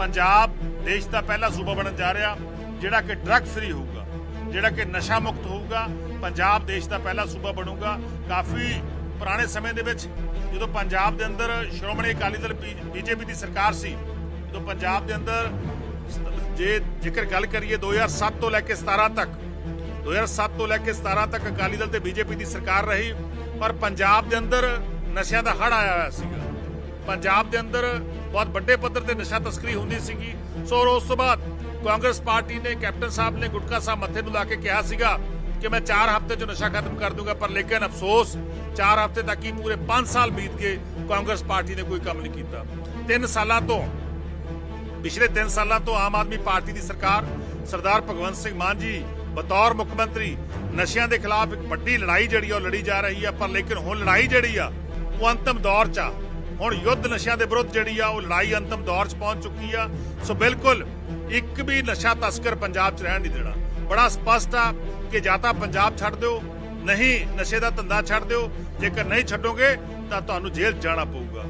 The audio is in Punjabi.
ਪੰਜਾਬ ਦੇਸ਼ ਦਾ ਪਹਿਲਾ ਸੂਬਾ ਬਣਨ ਜਾ ਰਿਹਾ, ਜਿਹੜਾ ਕਿ ਡਰੱਗ ਫ੍ਰੀ ਹੋਊਗਾ, ਜਿਹੜਾ ਕਿ ਨਸ਼ਾ ਮੁਕਤ ਹੋਊਗਾ, ਪੰਜਾਬ ਦੇਸ਼ ਦਾ ਪਹਿਲਾ ਸੂਬਾ ਬਣੂਗਾ। ਕਾਫੀ ਪੁਰਾਣੇ ਸਮੇਂ ਦੇ ਵਿੱਚ ਜਦੋਂ ਪੰਜਾਬ ਦੇ ਅੰਦਰ ਸ਼੍ਰੋਮਣੀ ਅਕਾਲੀ ਦਲ ਬੀਜੇਪੀ ਦੀ ਸਰਕਾਰ ਸੀ ਜਦੋਂ ਪੰਜਾਬ ਦੇ ਅੰਦਰ ਜੇ ਜੇਕਰ ਗੱਲ ਕਰੀਏ 2007 ਤੋਂ ਲੈ ਕੇ 17 ਤੱਕ 2007 ਤੋਂ ਲੈ ਕੇ 17 ਤੱਕ ਅਕਾਲੀ ਦਲ ਤੇ ਬੀਜੇਪੀ ਦੀ ਸਰਕਾਰ ਰਹੀ, ਪਰ ਪੰਜਾਬ ਦੇ ਅੰਦਰ ਨਸ਼ਿਆਂ ਦਾ ਹੜ ਆਇਆ ਹੋਇਆ ਸੀਗਾ। ਪੰਜਾਬ ਦੇ ਅੰਦਰ ਬਹੁਤ ਵੱਡੇ ਪੱਧਰ ਤੇ ਨਸ਼ਾ ਤਸਕਰੀ ਹੁੰਦੀ ਸੀਗੀ। ਸੋ ਉਸ ਤੋਂ ਬਾਅਦ ਕਾਂਗਰਸ ਪਾਰਟੀ ਨੇ, ਕੈਪਟਨ ਸਾਹਿਬ ਨੇ ਗੁਟਕਾ ਸਾਹਿਬ ਮੱਥੇ ਨੂੰ ਲਾ ਕੇ ਕਿਹਾ ਸੀਗਾ ਕਿ ਮੈਂ 4 ਹਫ਼ਤੇ 'ਚ ਨਸ਼ਾ ਖਤਮ ਕਰ ਦੂੰਗਾ, ਪਰ ਲੇਕਿਨ ਅਫਸੋਸ 4 ਹਫ਼ਤੇ ਤੱਕ ਹੀ ਪੂਰੇ 5 ਸਾਲ ਬੀਤ ਗਏ, ਕਾਂਗਰਸ ਪਾਰਟੀ ਨੇ ਕੋਈ ਕੰਮ ਨਹੀਂ ਕੀਤਾ। 3 ਸਾਲਾਂ ਤੋਂ, ਪਿਛਲੇ 3 ਸਾਲਾਂ ਤੋਂ ਆਮ ਆਦਮੀ ਪਾਰਟੀ ਦੀ ਸਰਕਾਰ, ਸਰਦਾਰ ਭਗਵੰਤ ਸਿੰਘ ਮਾਨ ਜੀ, ਬਤੌਰ ਮੁੱਖ ਮੰਤਰੀ, ਨਸ਼ਿਆਂ ਦੇ ਖਿਲਾਫ ਇੱਕ ਵੱਡੀ ਲੜਾਈ ਜਿਹੜੀ ਆ ਉਹ ਲੜੀ ਜਾ ਰਹੀ ਆ, ਪਰ ਲੇਕਿਨ ਹੁਣ ਲੜਾਈ ਜਿਹੜੀ ਆ, ਉਹ ਅੰਤਮ ਦੌਰ 'ਚ ਆ। ਹੁਣ ਯੁੱਧ ਨਸ਼ਿਆਂ ਦੇ ਵਿਰੁੱਧ ਜਿਹੜੀ ਆ ਉਹ ਲੜਾਈ ਅੰਤਮ ਦੌਰ 'ਚ ਪਹੁੰਚ ਚੁੱਕੀ ਆ। ਸੋ ਬਿਲਕੁਲ ਇੱਕ ਵੀ ਨਸ਼ਾ ਤਸਕਰ ਪੰਜਾਬ 'ਚ ਰਹਿਣ ਨਹੀਂ ਦੇਣਾ। ਬੜਾ ਸਪਸ਼ਟ ਆ ਕਿ ਜਾਂ ਤਾਂ ਪੰਜਾਬ ਛੱਡ ਦਿਓ, ਨਹੀਂ ਨਸ਼ੇ ਦਾ ਧੰਦਾ ਛੱਡ ਦਿਓ। ਜੇਕਰ ਨਹੀਂ ਛੱਡੋਗੇ ਤਾਂ ਤੁਹਾਨੂੰ ਜੇਲ੍ਹ ਜਾਣਾ ਪਊਗਾ।